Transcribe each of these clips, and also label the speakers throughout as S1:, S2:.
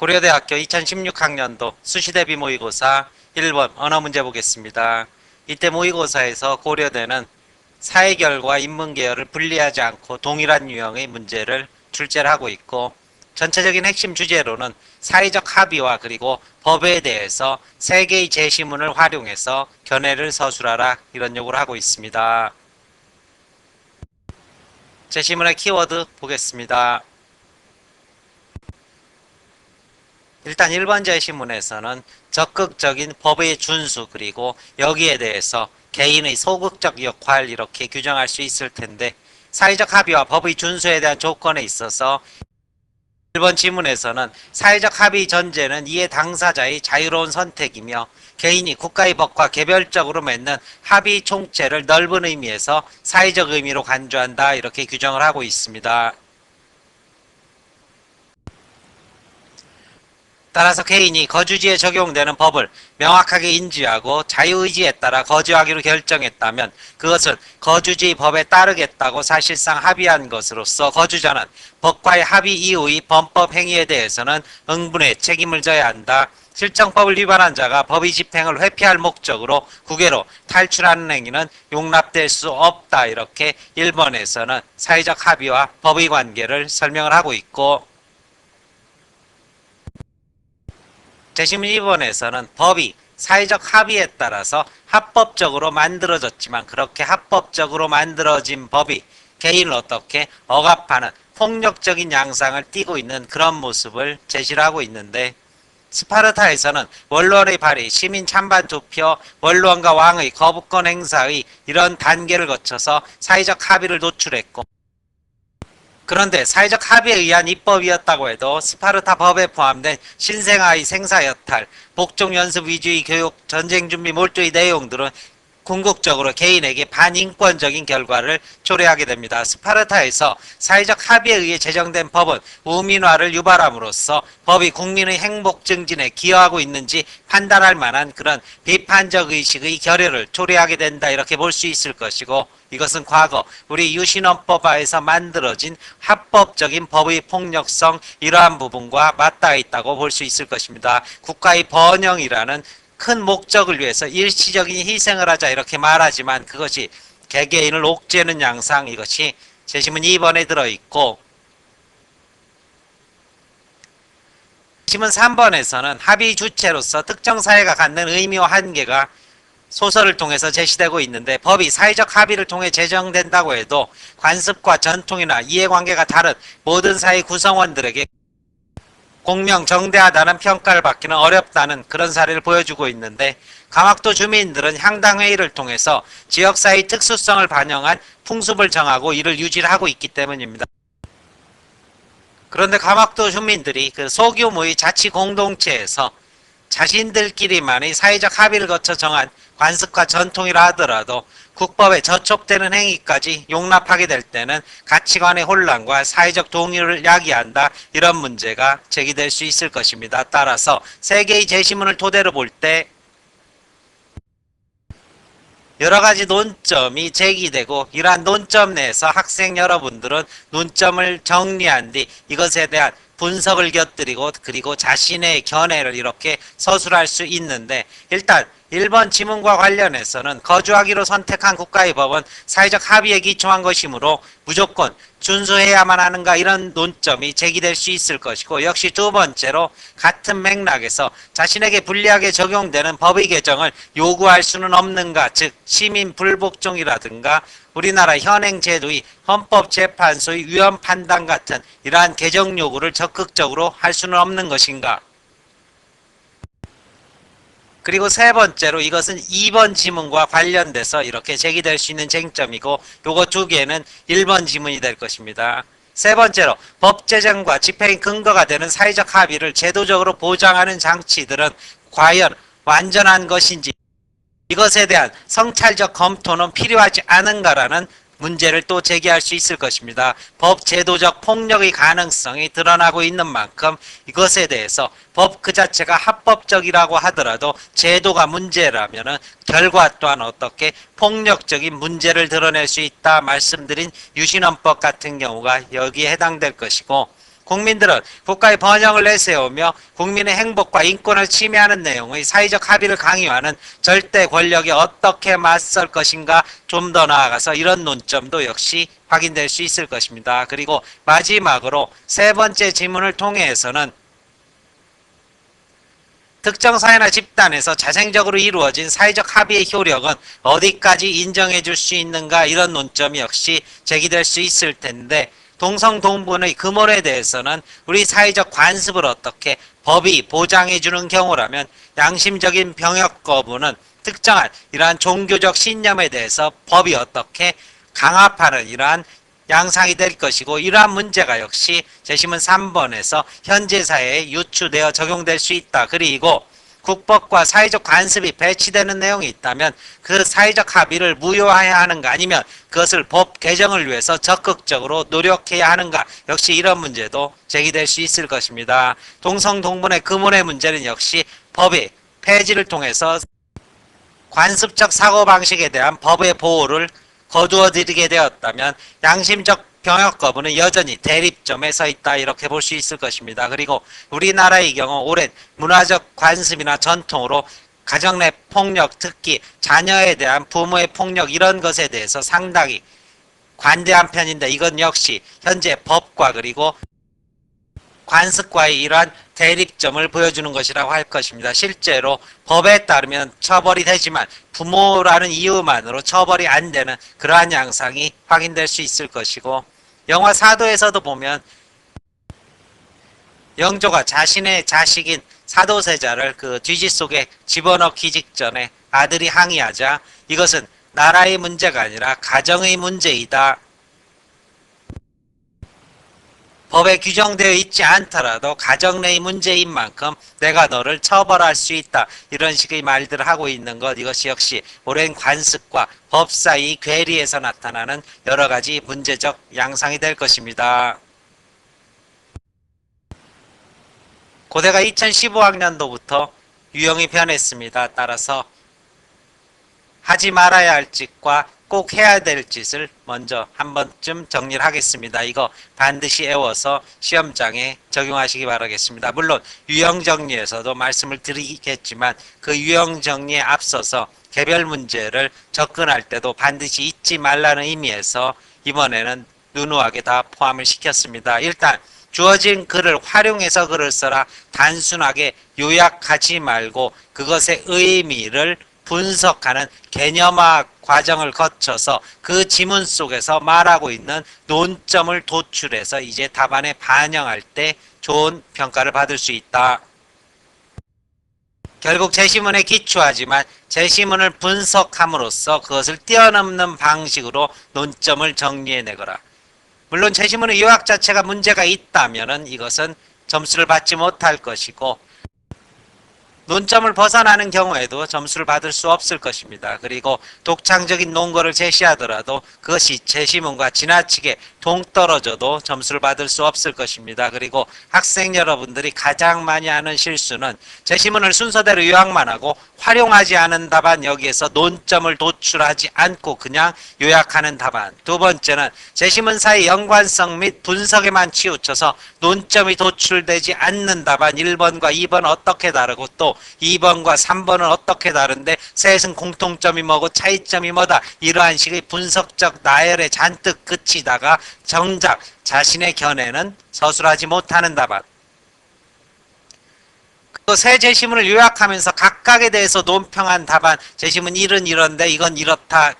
S1: 고려대학교 2016학년도 수시대비 모의고사 1번 언어 문제 보겠습니다. 이때 모의고사에서 고려대는 사회 결과 인문 계열을 분리하지 않고 동일한 유형의 문제를 출제를 하고 있고 전체적인 핵심 주제로는 사회적 합의와 그리고 법에 대해서 세 개의 제시문을 활용해서 견해를 서술하라 이런 요구를 하고 있습니다. 제시문의 키워드 보겠습니다. 일단 1번 제시문에서는 적극적인 법의 준수 그리고 여기에 대해서 개인의 소극적 역할 이렇게 규정할 수 있을 텐데 사회적 합의와 법의 준수에 대한 조건에 있어서 1번 지문에서는 사회적 합의 전제는 이해 당사자의 자유로운 선택이며 개인이 국가의 법과 개별적으로 맺는 합의 총체를 넓은 의미에서 사회적 의미로 간주한다 이렇게 규정을 하고 있습니다. 따라서 개인이 거주지에 적용되는 법을 명확하게 인지하고 자유의지에 따라 거주하기로 결정했다면 그것은 거주지 법에 따르겠다고 사실상 합의한 것으로서 거주자는 법과의 합의 이후의 범법 행위에 대해서는 응분의 책임을 져야 한다. 실정법을 위반한 자가 법의 집행을 회피할 목적으로 국외로 탈출하는 행위는 용납될 수 없다. 이렇게 1번에서는 사회적 합의와 법의 관계를 설명을 하고 있고 재심 2번에서는 법이 사회적 합의에 따라서 합법적으로 만들어졌지만 그렇게 합법적으로 만들어진 법이 개인을 어떻게 억압하는 폭력적인 양상을 띠고 있는 그런 모습을 제시를 하고 있는데 스파르타에서는 원로원의 발의, 시민 찬반 투표, 원로원과 왕의 거부권 행사의 이런 단계를 거쳐서 사회적 합의를 노출했고 그런데 사회적 합의에 의한 입법이었다고 해도 스파르타 법에 포함된 신생아의 생사 여탈, 복종 연습 위주의 교육, 전쟁 준비 몰두의 내용들은 궁극적으로 개인에게 반인권적인 결과를 초래하게 됩니다. 스파르타에서 사회적 합의에 의해 제정된 법은 우민화를 유발함으로써 법이 국민의 행복 증진에 기여하고 있는지 판단할 만한 그런 비판적 의식의 결여를 초래하게 된다 이렇게 볼 수 있을 것이고 이것은 과거 우리 유신헌법화에서 만들어진 합법적인 법의 폭력성 이러한 부분과 맞닿아 있다고 볼 수 있을 것입니다. 국가의 번영이라는 큰 목적을 위해서 일시적인 희생을 하자 이렇게 말하지만 그것이 개개인을 옥죄는 양상 이것이 제시문 2번에 들어있고 제시문 3번에서는 합의 주체로서 특정 사회가 갖는 의미와 한계가 소설을 통해서 제시되고 있는데 법이 사회적 합의를 통해 제정된다고 해도 관습과 전통이나 이해관계가 다른 모든 사회 구성원들에게 공명 정대하다는 평가를 받기는 어렵다는 그런 사례를 보여주고 있는데 강학도 주민들은 향당 회의를 통해서 지역사회 특수성을 반영한 풍습을 정하고 이를 유지하고 있기 때문입니다. 그런데 감학도 주민들이 그 소규모의 자치 공동체에서 자신들끼리만의 사회적 합의를 거쳐 정한 관습과 전통이라 하더라도 국법에 저촉되는 행위까지 용납하게 될 때는 가치관의 혼란과 사회적 동의를 야기한다 이런 문제가 제기될 수 있을 것입니다. 따라서 세 개의 제시문을 토대로 볼 때 여러 가지 논점이 제기되고 이러한 논점 내에서 학생 여러분들은 논점을 정리한 뒤 이것에 대한 분석을 곁들이고 그리고 자신의 견해를 이렇게 서술할 수 있는데 일단 1번 지문과 관련해서는 거주하기로 선택한 국가의 법은 사회적 합의에 기초한 것이므로 무조건 준수해야만 하는가 이런 논점이 제기될 수 있을 것이고 역시 두 번째로 같은 맥락에서 자신에게 불리하게 적용되는 법의 개정을 요구할 수는 없는가 즉 시민 불복종이라든가 우리나라 현행 제도의 헌법재판소의 위헌 판단 같은 이러한 개정 요구를 적극적으로 할 수는 없는 것인가 그리고 세 번째로 이것은 2번 지문과 관련돼서 이렇게 제기될 수 있는 쟁점이고 요거 두 개는 1번 지문이 될 것입니다. 세 번째로 법 제정과 집행의 근거가 되는 사회적 합의를 제도적으로 보장하는 장치들은 과연 완전한 것인지 이것에 대한 성찰적 검토는 필요하지 않은가라는 문제를 또 제기할 수 있을 것입니다. 법 제도적 폭력의 가능성이 드러나고 있는 만큼 이것에 대해서 법 그 자체가 합법적이라고 하더라도 제도가 문제라면은 결과 또한 어떻게 폭력적인 문제를 드러낼 수 있다 말씀드린 유신헌법 같은 경우가 여기에 해당될 것이고 국민들은 국가의 번영을 내세우며 국민의 행복과 인권을 침해하는 내용의 사회적 합의를 강요하는 절대 권력에 어떻게 맞설 것인가 좀 더 나아가서 이런 논점도 역시 확인될 수 있을 것입니다. 그리고 마지막으로 세 번째 질문을 통해서는 특정 사회나 집단에서 자생적으로 이루어진 사회적 합의의 효력은 어디까지 인정해 줄 수 있는가 이런 논점이 역시 제기될 수 있을 텐데 동성동본의 금원에 대해서는 우리 사회적 관습을 어떻게 법이 보장해 주는 경우라면 양심적인 병역 거부는 특정한 이러한 종교적 신념에 대해서 법이 어떻게 강압하는 이러한 양상이 될 것이고 이러한 문제가 역시 재심은 3번에서 현재 사회에 유추되어 적용될 수 있다. 그리고 국법과 사회적 관습이 배치되는 내용이 있다면 그 사회적 합의를 무효해야 하는가 아니면 그것을 법 개정을 위해서 적극적으로 노력해야 하는가 역시 이런 문제도 제기될 수 있을 것입니다. 동성동본의 근원의 문제는 역시 법의 폐지를 통해서 관습적 사고방식에 대한 법의 보호를 거두어 드리게 되었다면 양심적 병역 거부는 여전히 대립점에 서 있다 이렇게 볼 수 있을 것입니다. 그리고 우리나라의 경우 오랜 문화적 관습이나 전통으로 가정 내 폭력 특히 자녀에 대한 부모의 폭력 이런 것에 대해서 상당히 관대한 편인데 이건 역시 현재 법과 그리고 관습과의 이러한 대립점을 보여주는 것이라고 할 것입니다. 실제로 법에 따르면 처벌이 되지만 부모라는 이유만으로 처벌이 안 되는 그러한 양상이 확인될 수 있을 것이고 영화 사도에서도 보면 영조가 자신의 자식인 사도세자를 그 뒤지 속에 집어넣기 직전에 아들이 항의하자 이것은 나라의 문제가 아니라 가정의 문제이다. 법에 규정되어 있지 않더라도 가정 내의 문제인 만큼 내가 너를 처벌할 수 있다. 이런 식의 말들을 하고 있는 것 이것이 역시 오랜 관습과 법 사이 괴리에서 나타나는 여러 가지 문제적 양상이 될 것입니다. 고대가 2015학년도부터 유형이 변했습니다. 따라서 하지 말아야 할 짓과 꼭 해야 될 짓을 먼저 한 번쯤 정리를 하겠습니다. 이거 반드시 외워서 시험장에 적용하시기 바라겠습니다. 물론 유형 정리에서도 말씀을 드리겠지만 그 유형 정리에 앞서서 개별 문제를 접근할 때도 반드시 잊지 말라는 의미에서 이번에는 누누하게 다 포함을 시켰습니다. 일단 주어진 글을 활용해서 글을 써라 단순하게 요약하지 말고 그것의 의미를 분석하는 개념화 과정을 거쳐서 그 지문 속에서 말하고 있는 논점을 도출해서 이제 답안에 반영할 때 좋은 평가를 받을 수 있다. 결국 제시문에 기초하지만 제시문을 분석함으로써 그것을 뛰어넘는 방식으로 논점을 정리해내거라. 물론 제시문의 요약 자체가 문제가 있다면은 이것은 점수를 받지 못할 것이고 논점을 벗어나는 경우에도 점수를 받을 수 없을 것입니다. 그리고 독창적인 논거를 제시하더라도 그것이 제시문과 지나치게 동떨어져도 점수를 받을 수 없을 것입니다. 그리고 학생 여러분들이 가장 많이 하는 실수는 제시문을 순서대로 요약만 하고 활용하지 않은 답안 여기에서 논점을 도출하지 않고 그냥 요약하는 답안. 두 번째는 제시문사의 연관성 및 분석에만 치우쳐서 논점이 도출되지 않는 답안 1번과 2번 어떻게 다르고 또 2번과 3번은 어떻게 다른데 셋은 공통점이 뭐고 차이점이 뭐다 이러한 식의 분석적 나열에 잔뜩 그치다가 정작 자신의 견해는 서술하지 못하는 답안 새 제시문을 요약하면서 각각에 대해서 논평한 답안 제시문 1은 이런데 이건 이렇다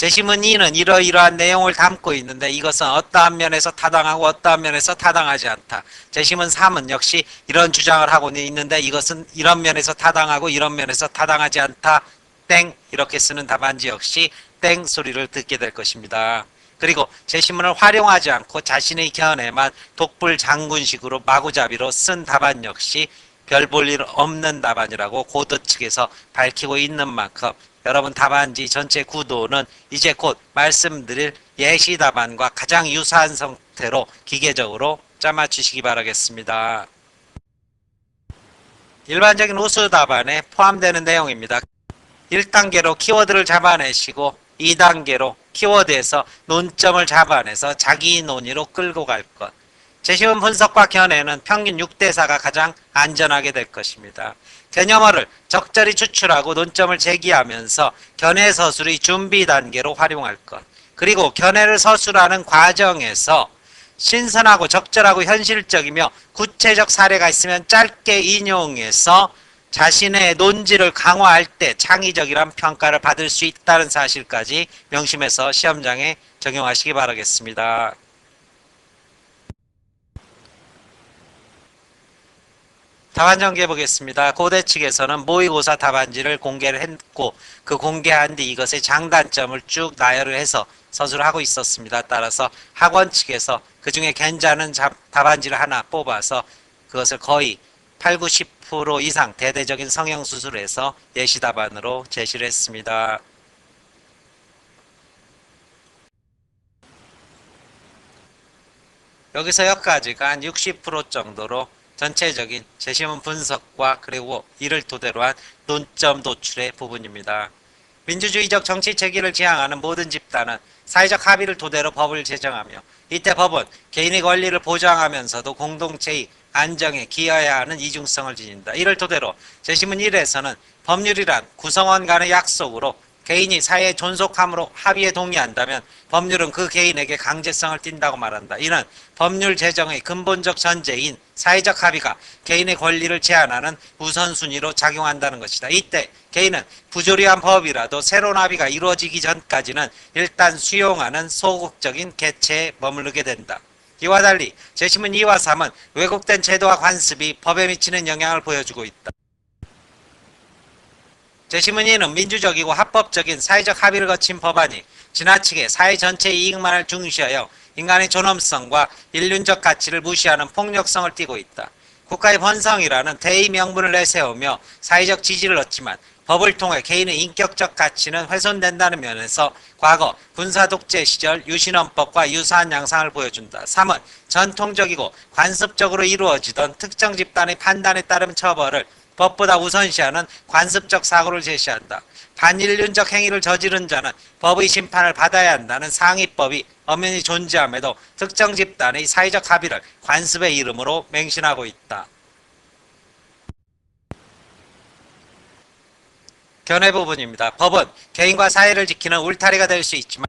S1: 제시문 2는 이러이러한 내용을 담고 있는데 이것은 어떠한 면에서 타당하고 어떠한 면에서 타당하지 않다. 제시문 3은 역시 이런 주장을 하고 있는데 이것은 이런 면에서 타당하고 이런 면에서 타당하지 않다. 땡 이렇게 쓰는 답안지 역시 땡 소리를 듣게 될 것입니다. 그리고 제시문을 활용하지 않고 자신의 견해만 독불 장군식으로 마구잡이로 쓴 답안 역시 별 볼 일 없는 답안이라고 고드 측에서 밝히고 있는 만큼 여러분 답안지 전체 구도는 이제 곧 말씀드릴 예시 답안과 가장 유사한 상태로 기계적으로 짜맞추시기 바라겠습니다. 일반적인 우수 답안에 포함되는 내용입니다. 1단계로 키워드를 잡아내시고 2단계로 키워드에서 논점을 잡아내서 자기 논의로 끌고 갈 것. 재시문 분석과 견해는 평균 6대4가 가장 안전하게 될 것입니다. 개념어를 적절히 추출하고 논점을 제기하면서 견해 서술의 준비 단계로 활용할 것. 그리고 견해를 서술하는 과정에서 신선하고 적절하고 현실적이며 구체적 사례가 있으면 짧게 인용해서 자신의 논지를 강화할 때 창의적이란 평가를 받을 수 있다는 사실까지 명심해서 시험장에 적용하시기 바라겠습니다. 답안 전개해 보겠습니다. 고대 측에서는 모의고사 답안지를 공개를 했고 그 공개한 뒤 이것의 장단점을 쭉 나열을 해서 서술을 하고 있었습니다. 따라서 학원 측에서 그 중에 괜찮은 잡- 답안지를 하나 뽑아서 그것을 거의 8, 90% 이상 대대적인 성형 수술해서 예시 답안으로 제시를 했습니다. 여기서 여기까지가 한 60% 정도로 전체적인 재시문 분석과 그리고 이를 토대로 한 논점 도출의 부분입니다. 민주주의적 정치 체계를 지향하는 모든 집단은 사회적 합의를 토대로 법을 제정하며 이때 법은 개인의 권리를 보장하면서도 공동체의 안정에 기여해야 하는 이중성을 지닌다. 이를 토대로 재시문 1에서는 법률이란 구성원 간의 약속으로 개인이 사회에 존속함으로 합의에 동의한다면 법률은 그 개인에게 강제성을 띈다고 말한다. 이는 법률 제정의 근본적 전제인 사회적 합의가 개인의 권리를 제한하는 우선순위로 작용한다는 것이다. 이때 개인은 부조리한 법이라도 새로운 합의가 이루어지기 전까지는 일단 수용하는 소극적인 개체에 머무르게 된다. 이와 달리 제시문 2와 3은 왜곡된 제도와 관습이 법에 미치는 영향을 보여주고 있다. 제시문이는 민주적이고 합법적인 사회적 합의를 거친 법안이 지나치게 사회 전체의 이익만을 중시하여 인간의 존엄성과 인륜적 가치를 무시하는 폭력성을 띠고 있다. 국가의 번성이라는 대의 명분을 내세우며 사회적 지지를 얻지만 법을 통해 개인의 인격적 가치는 훼손된다는 면에서 과거 군사 독재 시절 유신헌법과 유사한 양상을 보여준다. 3은 전통적이고 관습적으로 이루어지던 특정 집단의 판단에 따른 처벌을 법보다 우선시하는 관습적 사고를 제시한다. 반인륜적 행위를 저지른 자는 법의 심판을 받아야 한다는 상위법이 엄연히 존재함에도 특정 집단의 사회적 합의를 관습의 이름으로 맹신하고 있다. 견해 부분입니다. 법은 개인과 사회를 지키는 울타리가 될 수 있지만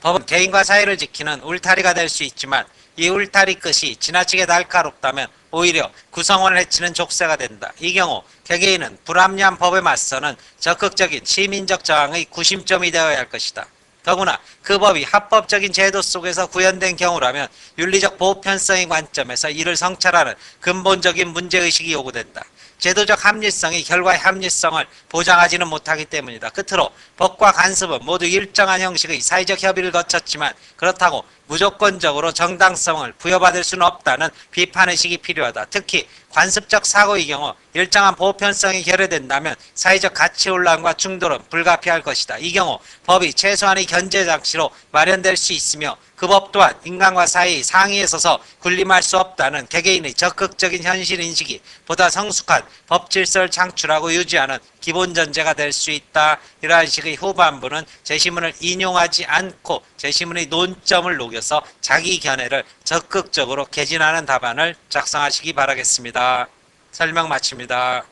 S1: 법은 개인과 사회를 지키는 울타리가 될 수 있지만 이 울타리 끝이 지나치게 날카롭다면 오히려 구성원을 해치는 족쇄가 된다. 이 경우 개개인은 불합리한 법에 맞서는 적극적인 시민적 저항의 구심점이 되어야 할 것이다. 더구나 그 법이 합법적인 제도 속에서 구현된 경우라면 윤리적 보편성의 관점에서 이를 성찰하는 근본적인 문제의식이 요구된다. 제도적 합리성이 결과의 합리성을 보장하지는 못하기 때문이다. 끝으로 법과 간섭은 모두 일정한 형식의 사회적 협의를 거쳤지만 그렇다고 무조건적으로 정당성을 부여받을 수는 없다는 비판의식이 필요하다. 특히 관습적 사고의 경우 일정한 보편성이 결여된다면 사회적 가치 혼란과 충돌은 불가피할 것이다. 이 경우 법이 최소한의 견제 장치로 마련될 수 있으며 그 법 또한 인간과 사회의 상위에 서서 군림할 수 없다는 개개인의 적극적인 현실 인식이 보다 성숙한 법 질서를 창출하고 유지하는 기본 전제가 될 수 있다. 이러한 식의 후반부는 제시문을 인용하지 않고 제시문의 논점을 녹여서 자기 견해를 적극적으로 개진하는 답안을 작성하시기 바라겠습니다. 설명 마칩니다.